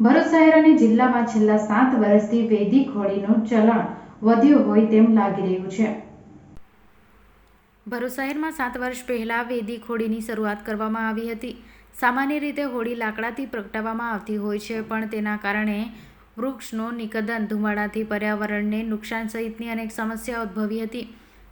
ભરૂચ શહેર જિલ્લામાં છેલ્લા સાત વર્ષથી વૈદિક હોળીનું ચલણ વધ્યું હોય તેમ લાગી રહ્યું છે. ભરૂચ શહેરમાં સાત વર્ષ પહેલાં વેદી હોળીની શરૂઆત કરવામાં આવી હતી. સામાન્ય રીતે હોળી લાકડાથી પ્રગટાવવામાં આવતી હોય છે, પણ તેના કારણે વૃક્ષનું નિકંદન ધુમાડાથી પર્યાવરણને નુકસાન સહિતની અનેક સમસ્યા ઉદ્ભવી હતી.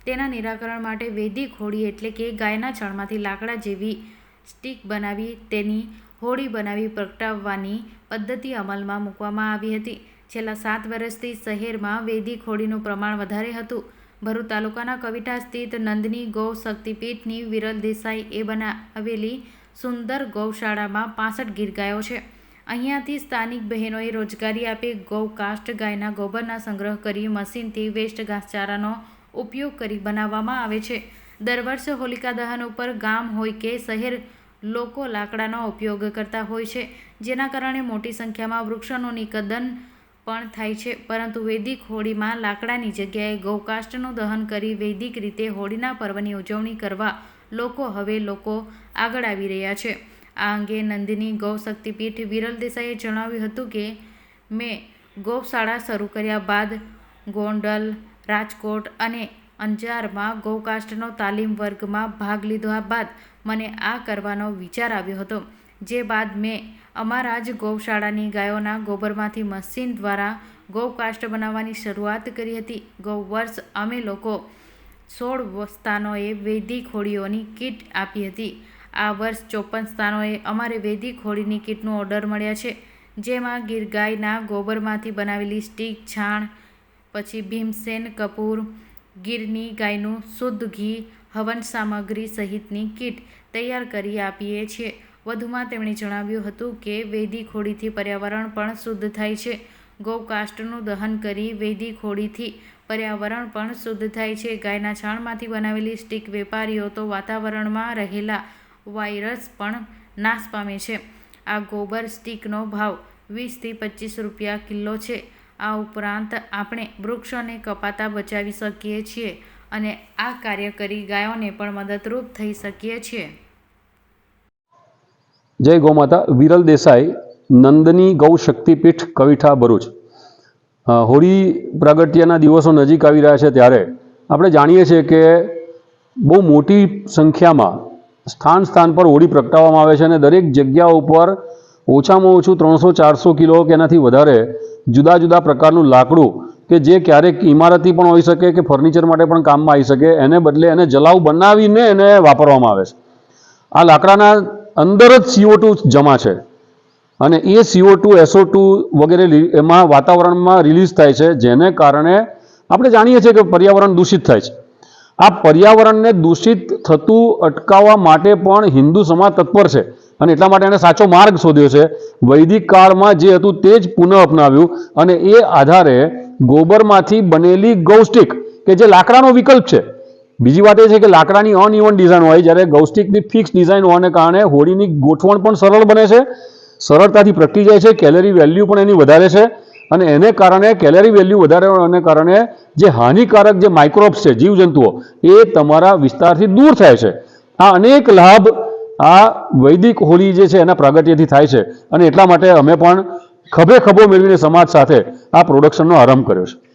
તેના નિરાકરણ માટે વેદી હોળી એટલે કે ગાયના છણમાંથી લાકડા જેવી સ્ટીક બનાવી તેની હોળી બનાવી પ્રગટાવવાની પદ્ધતિ અમલમાં મૂકવામાં આવી હતી. છેલ્લા સાત વર્ષથી શહેરમાં વૈદિક હોળીનું પ્રમાણ વધારે હતું. ભરૂચ તાલુકાના કવિટા સ્થિત નંદની ગૌ શક્તિપીઠની વિરલ દેસાઈ એ બનાવેલી સુંદર ગૌશાળામાં પાસઠ ગીર ગાયો છે. અહીંયાથી સ્થાનિક બહેનોએ રોજગારી આપી ગૌ કાસ્ટ ગાયના ગોબરના સંગ્રહ કરી મશીનથી વેસ્ટ ઘાસચારાનો ઉપયોગ કરી બનાવવામાં આવે છે. દર વર્ષે હોલિકા દહન ઉપર ગામ હોય કે શહેર લોકો લાકડાનો ઉપયોગ કરતા હોય છે, જેના કારણે મોટી સંખ્યામાં વૃક્ષોનું કદન પણ થાય છે. પરંતુ વૈદિક હોળીમાં લાકડાની જગ્યાએ ગૌકાષ્ટનું દહન કરી વૈદિક રીતે હોળીના પર્વની ઉજવણી કરવા લોકો હવે લોકો આગળ આવી રહ્યા છે. આ અંગે નંદિની ગૌ શક્તિપીઠ વિરલ દેસાઈએ જણાવ્યું હતું કે, મેં ગૌશાળા શરૂ કર્યા બાદ ગોંડલ, રાજકોટ અને અંજારમાં ગૌકાષ્ટનો તાલીમ વર્ગમાં ભાગ લીધા બાદ મને આ કરવાનો વિચાર આવ્યો હતો. જે બાદ મેં અમારા જ ગૌશાળાની ગાયોના ગોબરમાંથી મશીન દ્વારા ગૌકાષ્ટ બનાવવાની શરૂઆત કરી હતી. ગૌ વર્ષ અમે લોકો સોળ સ્થાનોએ વૈદિક હોળીઓની કીટ આપી હતી. આ વર્ષ ચોપન સ્થાનોએ અમારે વૈદિક હોળીની કીટનો ઓર્ડર મળ્યા છે. જેમાં ગીર ગાયના ગોબરમાંથી બનાવેલી સ્ટીક, છાણ, પછી ભીમસેન કપૂર, ગીરની ગાયનું શુદ્ધ ઘી હવન સામગ્રી સહિતની કીટ તૈયાર કરી આપીએ છીએ. વધુમાં તેમણે જણાવ્યું હતું કે, વેદી ખોડીથી પર્યાવરણ પણ શુદ્ધ થાય છે. ગૌકાષ્ટનું દહન કરી વેદી ખોડીથી પર્યાવરણ પણ શુદ્ધ થાય છે. ગાયના છાણમાંથી બનાવેલી સ્ટીક વેપારીઓ તો વાતાવરણમાં રહેલા વાયરસ પણ નાશ પામે છે. આ ગોબર સ્ટીકનો ભાવ વીસથી પચીસ રૂપિયા કિલો છે. આ ઉપરાંત આપણે વૃક્ષોને કપાતા બચાવી શકીએ છીએ. અને આ કાર્ય કરી ગાયોને પણ મદદરૂપ થઈ શકીએ છીએ. જય ગૌમાતા, વિરલ દેસાઈ, નંદની ગૌ શક્તિપીઠ, કવિઠા ભરૂચ. હોળી પ્રાગટ્યના દિવસો નજીક આવી રહ્યા છે ત્યારે આપણે જાણીએ છીએ કે બહુ મોટી સંખ્યામાં સ્થાન સ્થાન પર હોળી પ્રગટાવવામાં આવે છે અને દરેક જગ્યા ઉપર ઓછામાં ઓછું ત્રણસો ચારસો કિલો કે એનાથી વધારે જુદા જુદા પ્રકારનું લાકડું કે જે ક્યારેક ઇમારતી પણ હોઈ શકે કે ફર્નિચર માટે પણ કામમાં આવી શકે, એને બદલે એને જલાઉ બનાવીને એને વાપરવામાં આવે છે. આ લાકડાના અંદર જ સીઓ ટુ જમા છે અને એ સીઓ ટુ એસઓ ટુ વગેરે એમાં વાતાવરણમાં રિલીઝ થાય છે, જેને કારણે આપણે જાણીએ છીએ કે પર્યાવરણ દૂષિત થાય છે. આ પર્યાવરણને દૂષિત થતું અટકાવવા માટે પણ હિન્દુ સમાજ તત્પર છે અને એટલા માટે એણે સાચો માર્ગ શોધ્યો છે. વૈદિક કાળમાં જે હતું તે જ પુનઃ અપનાવ્યું અને એ આધારે ગોબરમાંથી બનેલી ગૌસ્ટિક કે જે લાકડાનો વિકલ્પ છે. બીજી વાત એ છે કે લાકડાની અનઇવન ડિઝાઇન હોય, જ્યારે ગૌસ્ટિકની ફિક્સ ડિઝાઇન હોવાને કારણે હોળીની ગોઠવણ પણ સરળ બને છે. સરળતાથી પ્રગટી જાય છે, કેલરી વેલ્યુ પણ એની વધારે છે અને એને કારણે કેલરી વેલ્યુ વધારે હોવાને કારણે જે હાનિકારક જે માઇક્રોબ્સ છે, જીવજંતુઓ, એ તમારા વિસ્તારથી દૂર થાય છે. આ અનેક લાભ આ વૈદિક હોળી જે છે એના પ્રાગટ્યથી થાય છે અને એટલા માટે અમે પણ ખભે ખભો મેળવીને સમાજ સાથે આ પ્રોડક્શનનો આરંભ કર્યો છે.